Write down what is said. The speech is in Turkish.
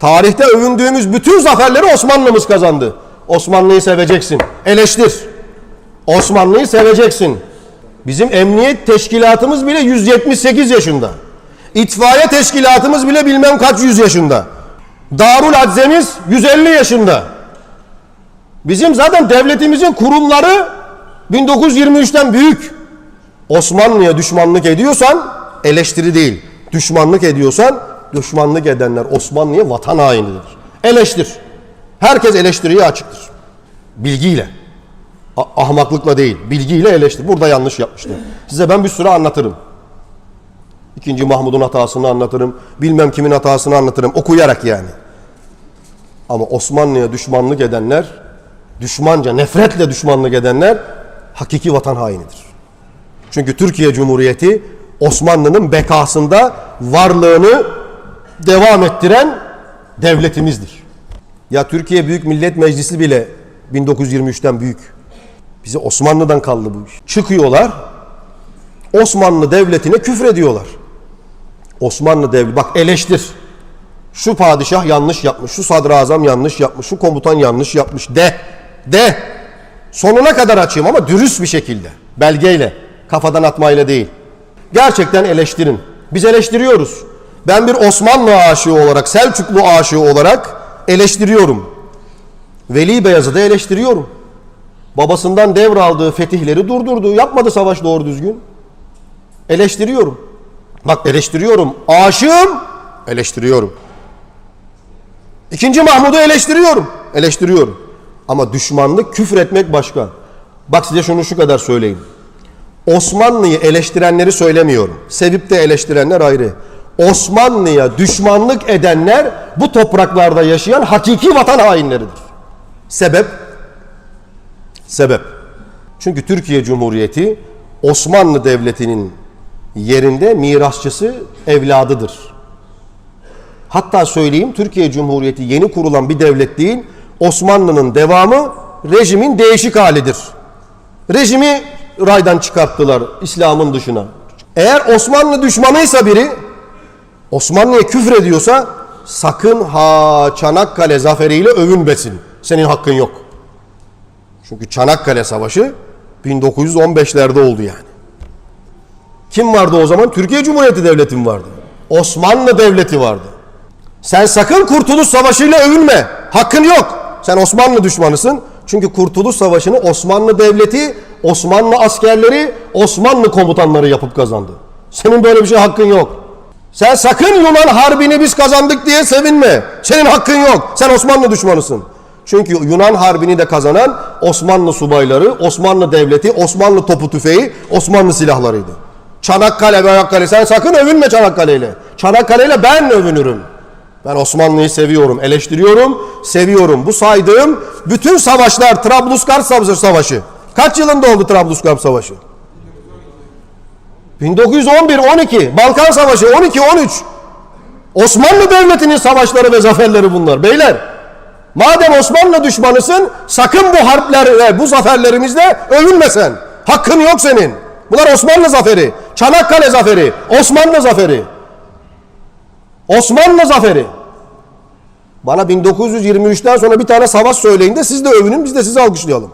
Tarihte övündüğümüz bütün zaferleri Osmanlımız kazandı. Osmanlı'yı seveceksin. Eleştir. Osmanlı'yı seveceksin. Bizim emniyet teşkilatımız bile 178 yaşında. İtfaiye teşkilatımız bile bilmem kaç yüz yaşında. Darul Aczemiz 150 yaşında. Bizim zaten devletimizin kurumları 1923'ten büyük. Osmanlı'ya düşmanlık ediyorsan eleştiri değil. Düşmanlık ediyorsan düşmanlık edenler Osmanlı'ya vatan hainidir. Eleştir. Herkes eleştiriye açıktır. Bilgiyle. Ahmaklıkla değil. Bilgiyle eleştir. Burada yanlış yapmıştır. Size ben bir sürü anlatırım. İkinci Mahmud'un hatasını anlatırım. Bilmem kimin hatasını anlatırım. Okuyarak yani. Ama Osmanlı'ya düşmanlık edenler, düşmanca, nefretle düşmanlık edenler hakiki vatan hainidir. Çünkü Türkiye Cumhuriyeti Osmanlı'nın bekasında varlığını devam ettiren devletimizdir. Ya Türkiye Büyük Millet Meclisi bile 1923'ten büyük. Bize Osmanlı'dan kaldı bu iş. Çıkıyorlar, Osmanlı Devleti'ne küfrediyorlar. Osmanlı Devleti, bak eleştir. Şu padişah yanlış yapmış, şu sadrazam yanlış yapmış, şu komutan yanlış yapmış de. De. Sonuna kadar açayım ama dürüst bir şekilde. Belgeyle, kafadan atmayla değil. Gerçekten eleştirin. Biz eleştiriyoruz. Ben bir Osmanlı aşığı olarak, Selçuklu aşığı olarak eleştiriyorum. Veli Beyaz'ı da eleştiriyorum. Babasından devraldığı fetihleri durdurdu. Yapmadı savaş doğru düzgün. Eleştiriyorum. Bak eleştiriyorum. Aşığım. Eleştiriyorum. İkinci Mahmud'u eleştiriyorum. Eleştiriyorum. Ama düşmanlık, küfür etmek başka. Bak size şunu şu kadar söyleyeyim. Osmanlı'yı eleştirenleri söylemiyorum. Sevip de eleştirenler ayrı. Osmanlı'ya düşmanlık edenler bu topraklarda yaşayan hakiki vatan hainleridir. Sebep? Sebep. Çünkü Türkiye Cumhuriyeti Osmanlı Devleti'nin yerinde mirasçısı evladıdır. Hatta söyleyeyim Türkiye Cumhuriyeti yeni kurulan bir devlet değil. Osmanlı'nın devamı rejimin değişik halidir. Rejimi raydan çıkarttılar İslam'ın dışına. Eğer Osmanlı düşmanıysa biri Osmanlı'ya küfür ediyorsa sakın ha Çanakkale zaferiyle övünmesin. Senin hakkın yok. Çünkü Çanakkale Savaşı 1915'lerde oldu yani. Kim vardı o zaman? Türkiye Cumhuriyeti Devleti mi vardı? Osmanlı Devleti vardı. Sen sakın Kurtuluş Savaşı'yla övünme. Hakkın yok. Sen Osmanlı düşmanısın. Çünkü Kurtuluş Savaşı'nı Osmanlı Devleti, Osmanlı askerleri, Osmanlı komutanları yapıp kazandı. Senin böyle bir şey hakkın yok. Sen sakın Yunan Harbi'ni biz kazandık diye sevinme. Senin hakkın yok. Sen Osmanlı düşmanısın. Çünkü Yunan Harbi'ni de kazanan Osmanlı subayları, Osmanlı Devleti, Osmanlı topu tüfeği, Osmanlı silahlarıydı. Çanakkale, Çanakkale. Sen sakın övünme Çanakkale'yle. Çanakkale'yle ben övünürüm. Ben Osmanlı'yı seviyorum, eleştiriyorum, seviyorum. Bu saydığım bütün savaşlar, Trablusgarp Savaşı. Kaç yılında oldu Trablusgarp Savaşı? 1911-12, Balkan Savaşı 12-13. Osmanlı Devleti'nin savaşları ve zaferleri bunlar beyler. Madem Osmanlı düşmanısın sakın bu harpler ve bu zaferlerimizle övünmesen. Hakkın yok senin. Bunlar Osmanlı zaferi, Çanakkale zaferi, Osmanlı zaferi. Osmanlı zaferi. Bana 1923'ten sonra bir tane savaş söyleyin de siz de övünün biz de sizi alkışlayalım.